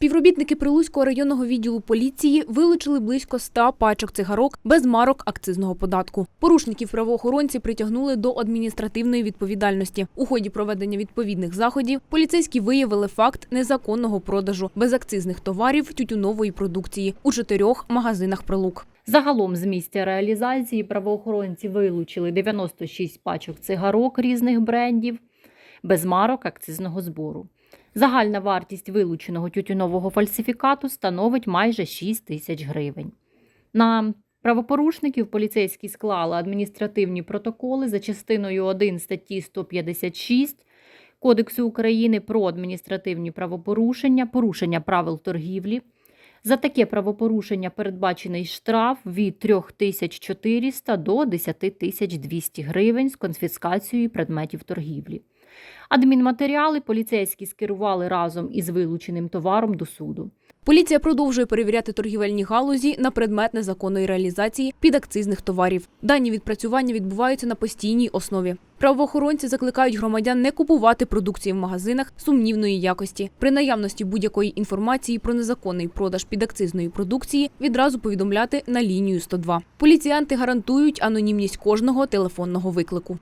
Співробітники Прилуцького районного відділу поліції вилучили близько 100 пачок цигарок без марок акцизного податку. Порушників правоохоронці притягнули до адміністративної відповідальності. У ході проведення відповідних заходів поліцейські виявили факт незаконного продажу безакцизних товарів тютюнової продукції у чотирьох магазинах Прилук. Загалом з місця реалізації правоохоронці вилучили 96 пачок цигарок різних брендів без марок акцизного збору. Загальна вартість вилученого тютюнового фальсифікату становить майже 6 тисяч гривень. На правопорушників поліцейські склали адміністративні протоколи за частиною 1 статті 156 Кодексу України про адміністративні правопорушення, порушення правил торгівлі. За таке правопорушення передбачений штраф від 3400 до 10200 гривень з конфіскацією предметів торгівлі. Адмінматеріали поліцейські скерували разом із вилученим товаром до суду. Поліція продовжує перевіряти торгівельні галузі на предмет незаконної реалізації підакцизних товарів. Дані відпрацювання відбуваються на постійній основі. Правоохоронці закликають громадян не купувати продукції в магазинах сумнівної якості. При наявності будь-якої інформації про незаконний продаж підакцизної продукції відразу повідомляти на лінію 102. Поліціянти гарантують анонімність кожного телефонного виклику.